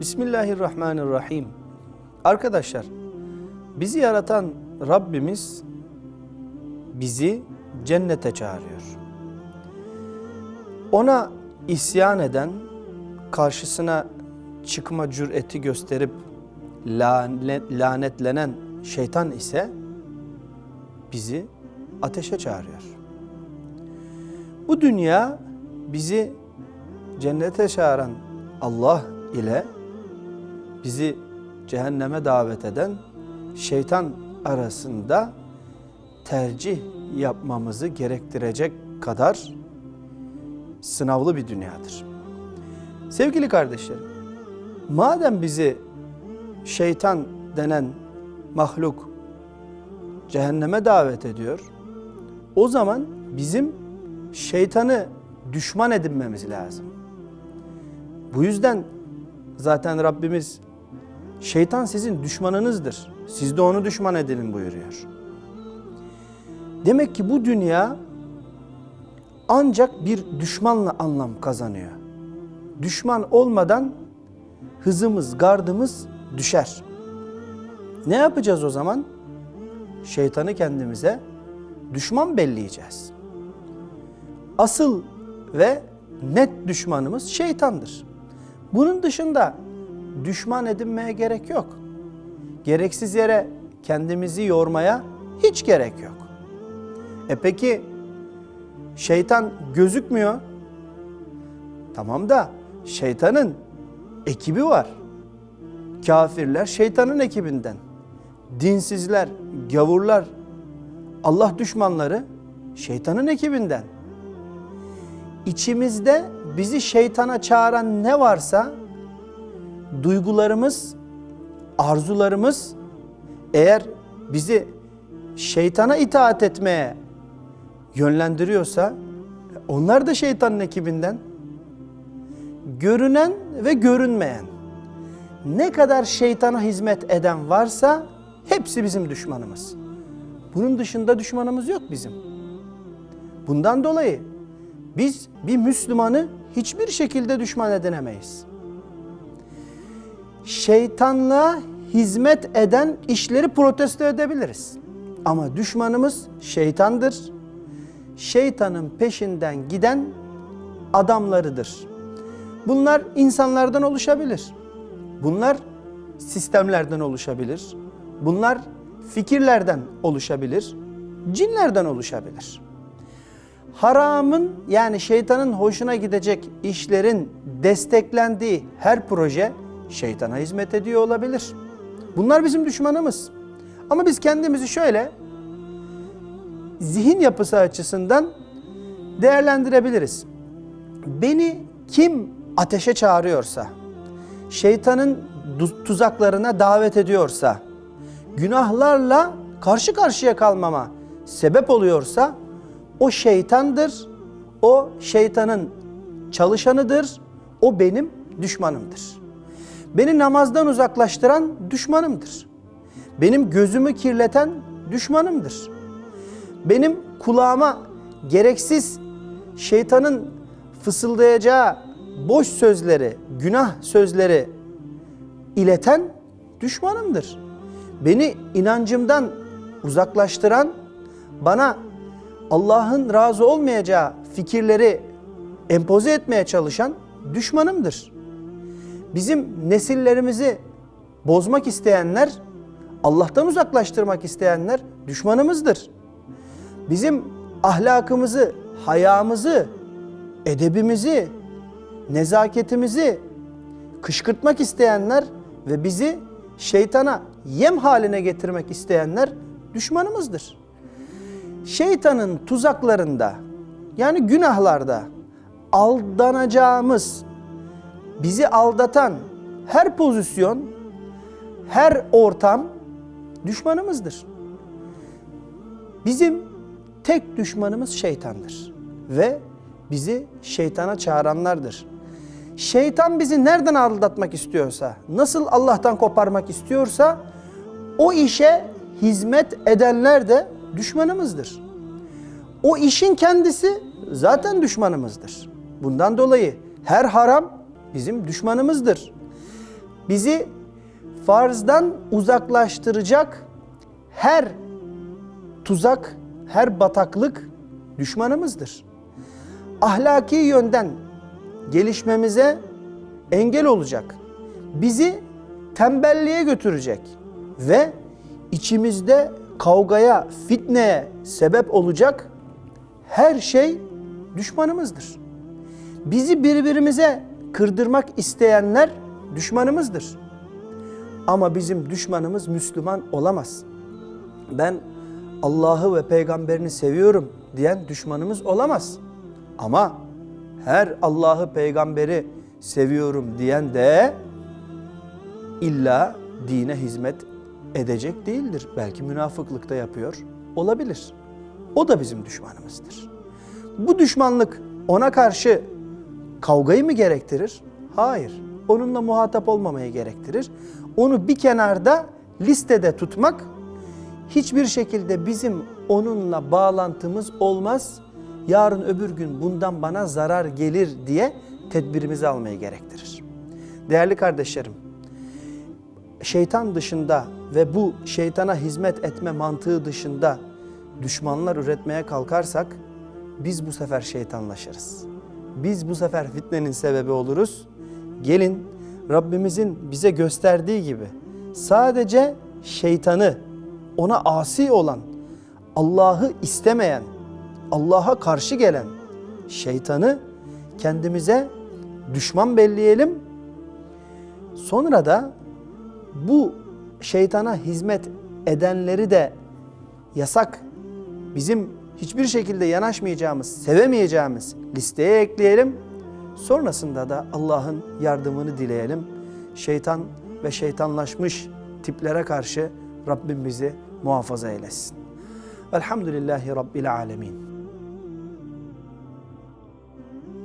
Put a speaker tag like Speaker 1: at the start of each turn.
Speaker 1: Bismillahirrahmanirrahim. Arkadaşlar, bizi yaratan Rabbimiz bizi cennete çağırıyor. Ona isyan eden, karşısına çıkma cüreti gösterip lane- lanetlenen şeytan ise bizi ateşe çağırıyor. Bu dünya bizi cennete çağıran Allah ile bizi cehenneme davet eden şeytan arasında tercih yapmamızı gerektirecek kadar sınavlı bir dünyadır. Sevgili kardeşlerim, madem bizi şeytan denen mahluk cehenneme davet ediyor, o zaman bizim şeytanı düşman edinmemiz lazım. Bu yüzden zaten Rabbimiz şeytan sizin düşmanınızdır. Siz de onu düşman edinin buyuruyor. Demek ki bu dünya ancak bir düşmanla anlam kazanıyor. Düşman olmadan hızımız, gardımız düşer. Ne yapacağız o zaman? Şeytanı kendimize düşman belleyeceğiz. Asıl ve net düşmanımız şeytandır. Bunun dışında düşman edinmeye gerek yok. Gereksiz yere kendimizi yormaya hiç gerek yok. E peki şeytan gözükmüyor. Tamam da şeytanın ekibi var. Kafirler şeytanın ekibinden. Dinsizler, gavurlar, Allah düşmanları şeytanın ekibinden. İçimizde bizi şeytana çağıran ne varsa duygularımız, arzularımız eğer bizi şeytana itaat etmeye yönlendiriyorsa onlar da şeytanın ekibinden. Görünen ve görünmeyen ne kadar şeytana hizmet eden varsa hepsi bizim düşmanımız. Bunun dışında düşmanımız yok bizim. Bundan dolayı biz bir Müslümanı hiçbir şekilde düşman edinemeyiz. Şeytanla hizmet eden işleri protesto edebiliriz. Ama düşmanımız şeytandır. Şeytanın peşinden giden adamlarıdır. Bunlar insanlardan oluşabilir. Bunlar sistemlerden oluşabilir. Bunlar fikirlerden oluşabilir. Cinlerden oluşabilir. Haramın yani şeytanın hoşuna gidecek işlerin desteklendiği her proje şeytana hizmet ediyor olabilir. Bunlar bizim düşmanımız. Ama biz kendimizi şöyle zihin yapısı açısından değerlendirebiliriz. Beni kim ateşe çağırıyorsa, şeytanın tuzaklarına davet ediyorsa, günahlarla karşı karşıya kalmama sebep oluyorsa o şeytandır. O şeytanın çalışanıdır. O benim düşmanımdır. Beni namazdan uzaklaştıran düşmanımdır. Benim gözümü kirleten düşmanımdır. Benim kulağıma gereksiz şeytanın fısıldayacağı boş sözleri, günah sözleri ileten düşmanımdır. Beni inancımdan uzaklaştıran, bana Allah'ın razı olmayacağı fikirleri empoze etmeye çalışan düşmanımdır. Bizim nesillerimizi bozmak isteyenler, Allah'tan uzaklaştırmak isteyenler düşmanımızdır. Bizim ahlakımızı, hayamızı, edebimizi, nezaketimizi kışkırtmak isteyenler ve bizi şeytana yem haline getirmek isteyenler düşmanımızdır. Şeytanın tuzaklarında yani günahlarda aldanacağımız, bizi aldatan her pozisyon, her ortam düşmanımızdır. Bizim tek düşmanımız şeytandır ve bizi şeytana çağıranlardır. Şeytan bizi nereden aldatmak istiyorsa, nasıl Allah'tan koparmak istiyorsa o işe hizmet edenler de düşmanımızdır. O işin kendisi zaten düşmanımızdır. Bundan dolayı her haram bizim düşmanımızdır. bizi farzdan uzaklaştıracak her tuzak, her bataklık düşmanımızdır. Ahlaki yönden gelişmemize engel olacak. Bizi tembelliğe götürecek ve içimizde kavgaya, fitneye sebep olacak her şey düşmanımızdır. Bizi birbirimize kırdırmak isteyenler düşmanımızdır. Ama bizim düşmanımız Müslüman olamaz. Ben Allah'ı ve peygamberini seviyorum diyen düşmanımız olamaz. Ama her Allah'ı peygamberi seviyorum diyen de illa dine hizmet edecek değildir. Belki münafıklıkta yapıyor olabilir. O da bizim düşmanımızdır. Bu düşmanlık ona karşı kavgayı mı gerektirir? Hayır. Onunla muhatap olmamayı gerektirir. Onu bir kenarda listede tutmak hiçbir şekilde bizim onunla bağlantımız olmaz. Yarın öbür gün bundan bana zarar gelir diye tedbirimizi almayı gerektirir. Değerli kardeşlerim, şeytan dışında ve bu şeytana hizmet etme mantığı dışında düşmanlar üretmeye kalkarsak biz bu sefer şeytanlaşırız. Biz bu sefer fitnenin sebebi oluruz. Gelin Rabbimizin bize gösterdiği gibi sadece şeytanı ona asi olan, Allah'ı istemeyen, Allah'a karşı gelen şeytanı kendimize düşman belleyelim. Sonra da bu şeytana hizmet edenleri de yasak, bizim hiçbir şekilde yanaşmayacağımız, sevemeyeceğimiz listeye ekleyelim. Sonrasında da Allah'ın yardımını dileyelim. Şeytan ve şeytanlaşmış tiplere karşı Rabbim bizi muhafaza eylesin. Velhamdülillahi Rabbil Alemin.